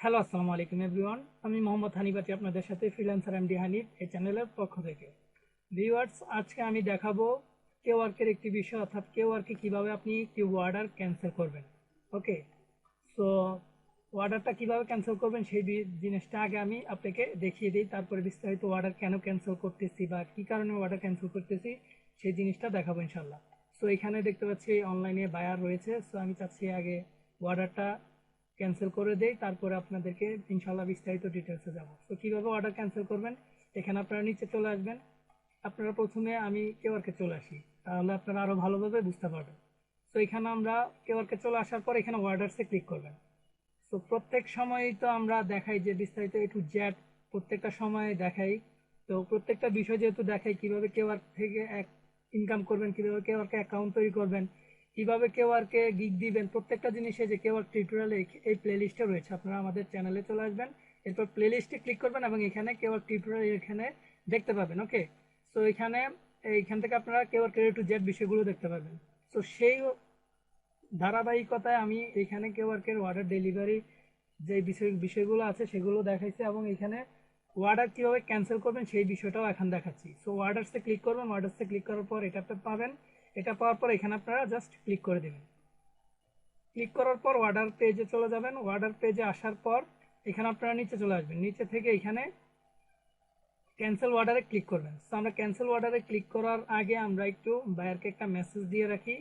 Hello, আসসালামু আলাইকুম everyone. আমি মোহাম্মদ হানিবাতি আপনাদের সাথে ফ্রিল্যান্সার এমডি হানিফ, এই চ্যানেলের পক্ষ থেকে। ভিউয়ার্স আজকে আমি দেখাবো কেওয়ার্কের একটি বিষয়, অর্থাৎ কেওয়ার্কে কীভাবে আপনি একটি অর্ডার ক্যান্সেল করবেন। ওকে সো অর্ডারটা কীভাবে ক্যান্সেল করবেন সেই জিনিসটা আগে আমি আপনাকে দেখিয়ে দিই, তারপরে বিস্তারিত অর্ডার কেন ক্যান্সেল করতেছি বা কি কারণে অর্ডার ক্যান্সেল করতেছি, সেই জিনিসটা দেখাবো ইনশাল্লাহ সো এখানে দেখতে পাচ্ছি অনলাইনে বায়ার রয়েছে। সো আমি চাচ্ছি আগে অর্ডারটা ক্যান্সেল করে দেই, তারপরে আপনাদেরকে ইনশাল্লাহ বিস্তারিত ডিটেলসে যাব। তো কীভাবে অর্ডার ক্যান্সেল করবেন? এখানে আপনারা নিচে চলে আসবেন। আপনারা প্রথমে আমি কেওয়ারকে চলে আসি। তাহলে আপনারা আরও ভালোভাবে বুঝতে পারবেন। তো এখানে আমরা কেওয়ারকে চলে আসার পর এখানে অর্ডারসে ক্লিক করবেন। তো প্রত্যেক সময়ই তো আমরা দেখাই যে বিস্তারিত একটু জ্যাট প্রত্যেকটা সময়ে দেখাই। তো প্রত্যেকটা বিষয় যেহেতু দেখাই, কীভাবে কেওয়ার থেকে এক ইনকাম করবেন, কীভাবে কেওয়ারকে অ্যাকাউন্ট তৈরি করবেন কীভাবে কে গিগ দিবেন, প্রত্যেকটা জিনিসে যে কেওয়ার টিউটোরিয়াল এই প্লে লিস্টে রয়েছে, আপনারা আমাদের চ্যানেলে চলে আসবেন, এরপর প্লে লিস্টে ক্লিক করবেন এবং এখানে কেওয়ার টিউটোরিয়াল এখানে দেখতে পাবেন ওকে সো এখানে, এইখান থেকে আপনারা কেওয়ার ক্রেডিট টু জেড বিষয়গুলো দেখতে পাবেন। তো সেই ধারাবাহিকতায় আমি এখানে কেওয়ার্কের অর্ডার ডেলিভারি যে বিষয়, বিষয়গুলো আছে সেগুলো দেখাইছি এবং এখানে অর্ডার কীভাবে ক্যান্সেল করবেন সেই বিষয়টাও এখন দেখাচ্ছি। সো অর্ডারসে ক্লিক করবেন অর্ডারসে ক্লিক করার পর এটা আপনি পাবেন। এটা পাওয়ার পর এখানে আপনারা জাস্ট ক্লিক করে দেবেন। ক্লিক করার পর অর্ডার পেজে চলে যাবেন। অর্ডার পেজে আসার পর এখানে আপনারা নিচে চলে আসবেন। নিচে থেকে এখানে ক্যান্সেল অর্ডারে ক্লিক করবেন। তো আমরা ক্যান্সেল অর্ডারে ক্লিক করার আগে আমরা একটু বায়ারকে একটা মেসেজ দিয়ে রাখি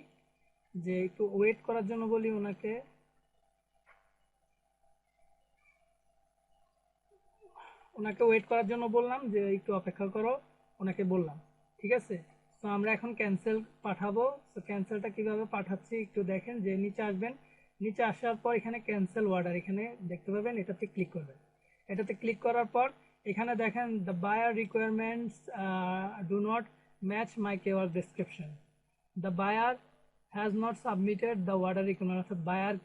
যে একটু ওয়েট করার জন্য বলি ওনাকে। ওনাকে ওয়েট করার জন্য বললাম যে একটু অপেক্ষা করো, ওনাকে বললাম। ঠিক আছে? তো আমরা এখন ক্যান্সেল পাঠাবো। তো ক্যান্সেলটা কীভাবে পাঠাচ্ছি একটু দেখেন, যে নিচে আসবেন, নিচে আসার পর এখানে ক্যান্সেল অর্ডার এখানে দেখতে পাবেন, এটাতে ক্লিক করবেন। এটাতে ক্লিক করার পর এখানে দেখেন the buyer requirements do not match my Kwork description the buyer has not submitted the order requirement অর্থাৎ বায়ার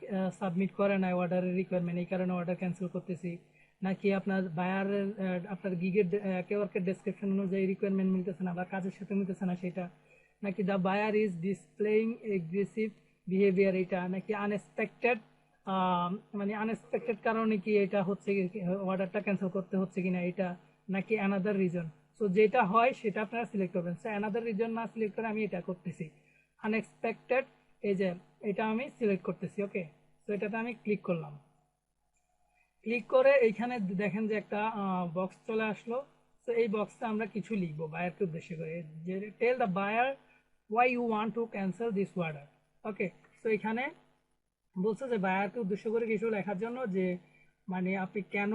সাবমিট করে নাই অর্ডারের রিকোয়ারমেন্ট এই কারণে অর্ডার ক্যান্সেল করতেছি। নাকি আপনার বায়ারের আপনার গিগের কেওয়ার্কের ডেসক্রিপশন অনুযায়ী রিকোয়ারমেন্ট মিলতেছে না বা কাজের সাথে মিলতেছে না সেটা? নাকি the buyer is displaying aggressive behaviour এটা? নাকি আনএক্সপেক্টেড মানে আনএক্সপেক্টেড কারণে কি এটা হচ্ছে অর্ডারটা ক্যান্সেল করতে হচ্ছে কিনা এটা? নাকি অ্যানাদার রিজন সো যেটা হয় সেটা আপনারা সিলেক্ট করবেন। সো অ্যানাদার রিজন না সিলেক্ট করে আমি এটা করতেছি। আনএক্সপেক্টেড এই যে, এটা আমি সিলেক্ট করতেছি ওকে তো এটাতে আমি ক্লিক করলাম। ক্লিক করে এইখানে দেখেন যে একটা বক্স চলে আসলো। তো এই বক্সে আমরা কিছু লিখব বায়ারকে উদ্দেশ্য করে। যে tell the buyer why you want to cancel this order okay তো এখানে বলছে যে বায়ারকে উদ্দেশ্য করে কিছু লেখার জন্য যে মানে আপনি কেন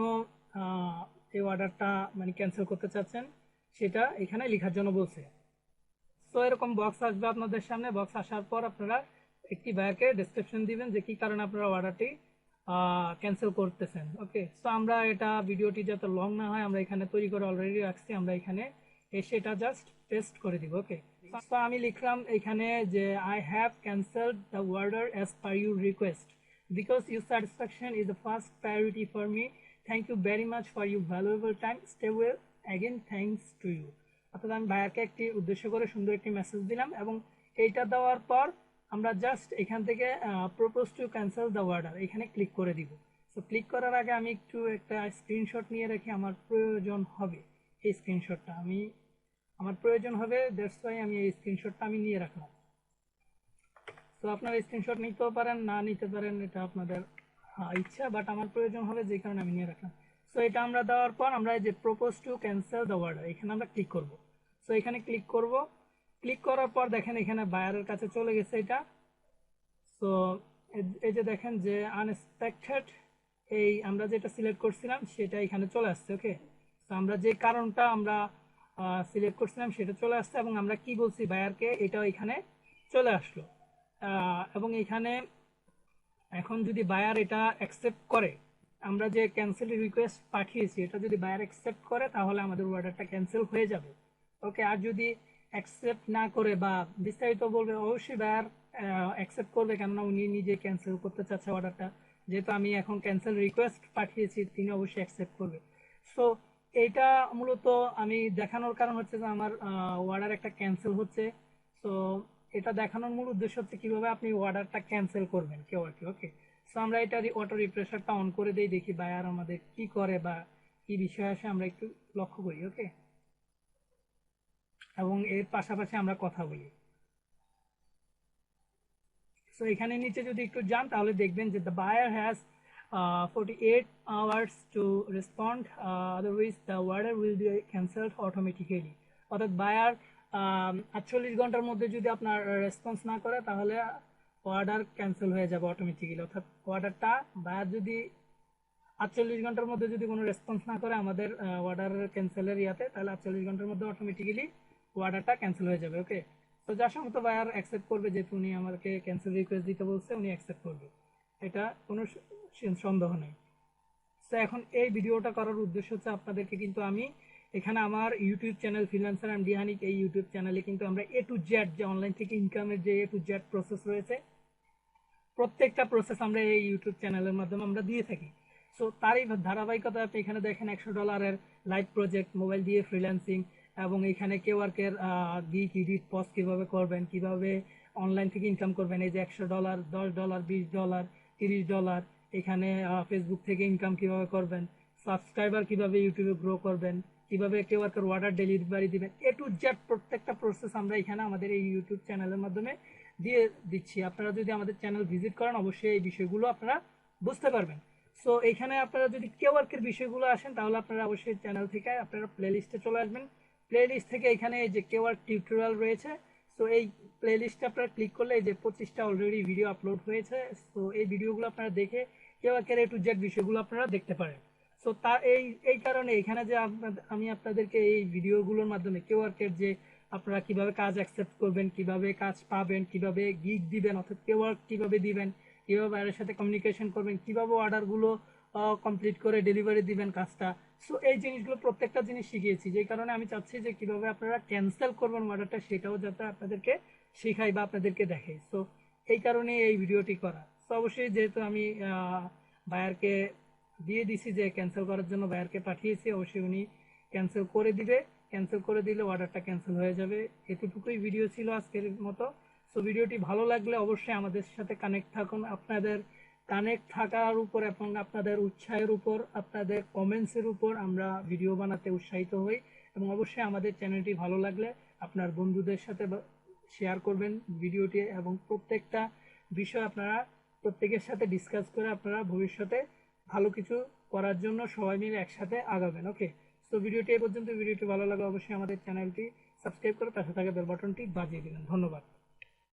এই অর্ডারটা মানে ক্যান্সেল করতে চাচ্ছেন, সেটা এখানে লেখার জন্য বলছে। তো এরকম বক্স আসবে আপনাদের সামনে। বক্স আসার পর আপনারা একটি বায়ারকে ডেসক্রিপশন দিবেন যে কি কারণে আপনারা অর্ডারটি ক্যান্সেল করতেছেন। ওকে সো আমরা এটা ভিডিওটি যাতে লং না হয়, আমরা এখানে তৈরি করে অলরেডি রাখছি, আমরা এখানে এসে এটা জাস্ট টেস্ট করে দিব ওকে তো আমি লিখলাম এখানে যে I have cancelled the order as per your request because your satisfaction is the first priority for me thank you very much for you valuable time stay well again thanks to you অর্থাৎ আমি বায়ারকে একটি উদ্দেশ্য করে সুন্দর একটি message দিলাম এবং এইটা দেওয়ার পর আমরা জাস্ট এখান থেকে propose to cancel the order এখানে ক্লিক করে দিব। সো ক্লিক করার আগে আমি একটু একটা স্ক্রিনশট নিয়ে রাখি, আমার প্রয়োজন হবে এই স্ক্রিনশটটা আমি, আমার প্রয়োজন হবে দ্যাটস ওয়াই আমি এই স্ক্রিনশটটা আমি নিয়ে রাখলাম। তো আপনারা স্ক্রিনশট নিতেও পারেন, না নিতে পারেন, এটা আপনাদের ইচ্ছা বাট আমার প্রয়োজন হবে যে কারণে আমি নিয়ে রাখলাম। সো এটা আমরা দেওয়ার পর আমরা এই যে propose to cancel the order এখানে আমরা ক্লিক করব। সো এখানে ক্লিক করব। ক্লিক করার পর দেখেন এখানে বায়ারের কাছে চলে গেছে এটা। সো এই যে দেখেন যে আনএক্সপেক্টেড এই আমরা যেটা সিলেক্ট করছিলাম সেটা এখানে চলে আসছে ওকে তো আমরা যে কারণটা আমরা সিলেক্ট করছিলাম সেটা চলে আসছে এবং আমরা কি বলছি বায়ারকে এটাও এখানে চলে আসলো। এবং এখানে এখন যদি বায়ার এটা অ্যাকসেপ্ট করে, আমরা যে ক্যান্সেল রিকোয়েস্ট পাঠিয়েছি, এটা যদি বায়ার অ্যাকসেপ্ট করে তাহলে আমাদের অর্ডারটা ক্যান্সেল হয়ে যাবে ওকে আর যদি অ্যাকসেপ্ট না করে বা বিস্তারিত বলবে, অবশ্যই বায়ার অ্যাকসেপ্ট করবে। কেননা উনি নিজে ক্যান্সেল করতে চাচ্ছে অর্ডারটা যেহেতু আমি এখন ক্যান্সেল রিকোয়েস্ট পাঠিয়েছি, তিনি অবশ্যই অ্যাকসেপ্ট করবে। সো এইটা মূলত আমি দেখানোর কারণ হচ্ছে যে আমার অর্ডার একটা ক্যান্সেল হচ্ছে। সো এটা দেখানোর মূল উদ্দেশ্য হচ্ছে কীভাবে আপনি অর্ডারটা ক্যান্সেল করবেন কেউ আর কি ওকে সো আমরা এটা অটো রিফ্রেশারটা অন করে দেই, দেখি বায়ার আমাদের কি করে বা কি বিষয় আসে, আমরা একটু লক্ষ্য করি ওকে এবং এর পাশাপাশি আমরা কথা বলি। সো এখানে নিচে যদি একটু যান, তাহলে দেখবেন যে the buyer has forty eight hours to respond otherwise the order will be cancelled automatically অর্থাৎ বায়ার আটচল্লিশ ঘণ্টার মধ্যে যদি আপনার রেসপন্স না করে, তাহলে অর্ডার ক্যান্সেল হয়ে যাবে অটোমেটিক্যালি অর্থাৎ অর্ডারটা বায়ার যদি আটচল্লিশ ঘণ্টার মধ্যে যদি কোনো রেসপন্স না করে আমাদের অর্ডার ক্যান্সেলের ইয়াতে, তাহলে আটচল্লিশ ঘণ্টার মধ্যে অটোমেটিক্যালি অর্ডারটা ক্যান্সেল হয়ে যাবে ওকে তো যার সঙ্গে তো বায়ার অ্যাকসেপ্ট করবে, যেহেতু উনি আমাকে ক্যান্সেল রিকোয়েস্ট দিতে বলছে, উনি অ্যাকসেপ্ট করবে। এটা কোনো সন্দেহ নেই। তো এখন এই ভিডিওটা করার উদ্দেশ্য হচ্ছে আপনাদেরকে কিন্তু আমি এখানে আমার ইউটিউব চ্যানেল ফ্রিল্যান্সার অ্যান্ড ডিহানিক এই ইউটিউব চ্যানেলে কিন্তু আমরা এ টু জেড যে অনলাইন থেকে ইনকামের যে এ টু জেড প্রসেস রয়েছে, প্রত্যেকটা প্রসেস আমরা এই ইউটিউব চ্যানেলের মাধ্যমে আমরা দিয়ে থাকি। সো তারই ধারাবাহিকতা আপনি এখানে দেখেন একশো ডলারের লাইভ প্রজেক্ট মোবাইল দিয়ে ফ্রিল্যান্সিং এবং এখানে কেউ আর কেওয়ার্কের গিক ইডিট পজ কীভাবে করবেন, কীভাবে অনলাইন থেকে ইনকাম করবেন? এই যে একশো ডলার দশ ডলার বিশ ডলার তিরিশ ডলার এখানে ফেসবুক থেকে ইনকাম কীভাবে করবেন? সাবস্ক্রাইবার কীভাবে ইউটিউবে গ্রো করবেন? কীভাবে কেওয়ার্কের অর্ডার ডেলিভারি দিবেন? এ টু জেড প্রত্যেকটা প্রসেস আমরা এখানে আমাদের এই ইউটিউব চ্যানেলের মাধ্যমে দিয়ে দিচ্ছি। আপনারা যদি আমাদের চ্যানেল ভিজিট করেন, অবশ্যই এই বিষয়গুলো আপনারা বুঝতে পারবেন। সো এখানে আপনারা যদি কেওয়ার্কের বিষয়গুলো আসেন, তাহলে আপনারা অবশ্যই চ্যানেল থেকে আপনারা প্লেলিস্টে চলে আসবেন। প্লেলিস্ট থেকে এখানে এই যে কেওয়ার্ক টিউটোরিয়াল রয়েছে সো এই প্লেলিস্টে আপনারা ক্লিক করলে এই যে পঁচিশটা অলরেডি ভিডিও আপলোড হয়েছে সো এই ভিডিওগুলো আপনারা দেখে কেওয়ার্কের এ টু জেড বিষয়গুলো আপনারা দেখতে পারেন। সো তা এই এই কারণে এখানে যে আমি আপনাদেরকে এই ভিডিওগুলোর মাধ্যমে কেওয়ার্কের যে আপনারা কীভাবে কাজ অ্যাকসেপ্ট করবেন, কীভাবে কাজ পাবেন, কীভাবে গিগ দিবেন, অর্থাৎ কেওয়ার্ক কীভাবে দিবেন, কীভাবে বাইরের সাথে কমিউনিকেশন করবেন, কীভাবে অর্ডারগুলো কমপ্লিট করে ডেলিভারি দিবেন কাজটা সো এই জিনিসগুলো প্রত্যেকটা জিনিস শিখিয়েছি। যে কারণে আমি চাচ্ছি যে কীভাবে আপনারা ক্যান্সেল করবেন অর্ডারটা সেটাও যাতে আপনাদেরকে শেখাই বা আপনাদেরকে দেখাই সো এই কারণে এই ভিডিওটি করা। তো অবশ্যই যেহেতু আমি বায়ারকে দিয়ে দিছি যে ক্যান্সেল করার জন্য বায়ারকে পাঠিয়েছি, অবশ্যই উনি ক্যান্সেল করে দিবে। ক্যান্সেল করে দিলে অর্ডারটা ক্যান্সেল হয়ে যাবে। এতটুকুই ভিডিও ছিল আজকের মতো। সো ভিডিওটি ভালো লাগলে অবশ্যই আমাদের সাথে কানেক্ট থাকুন। আপনাদের কানেক্ট থাকার উপর এবং আপনাদের উৎসাহের উপর, আপনাদের কমেন্টসের উপর আমরা ভিডিও বানাতে উৎসাহিত হই। এবং অবশ্যই আমাদের চ্যানেলটি ভালো লাগলে আপনার বন্ধুদের সাথে শেয়ার করবেন ভিডিওটি এবং প্রত্যেকটা বিষয় আপনারা, প্রত্যেকের সাথে ডিসকাস করে আপনারা ভবিষ্যতে ভালো কিছু করার জন্য সবাই মিলে একসাথে আগাবেন ওকে তো ভিডিওটি এই পর্যন্ত। ভিডিওটি ভালো লাগলে অবশ্যই আমাদের চ্যানেলটি সাবস্ক্রাইব করে পাশে থাকা বেল বাটনটি বাজিয়ে দিবেন। ধন্যবাদ।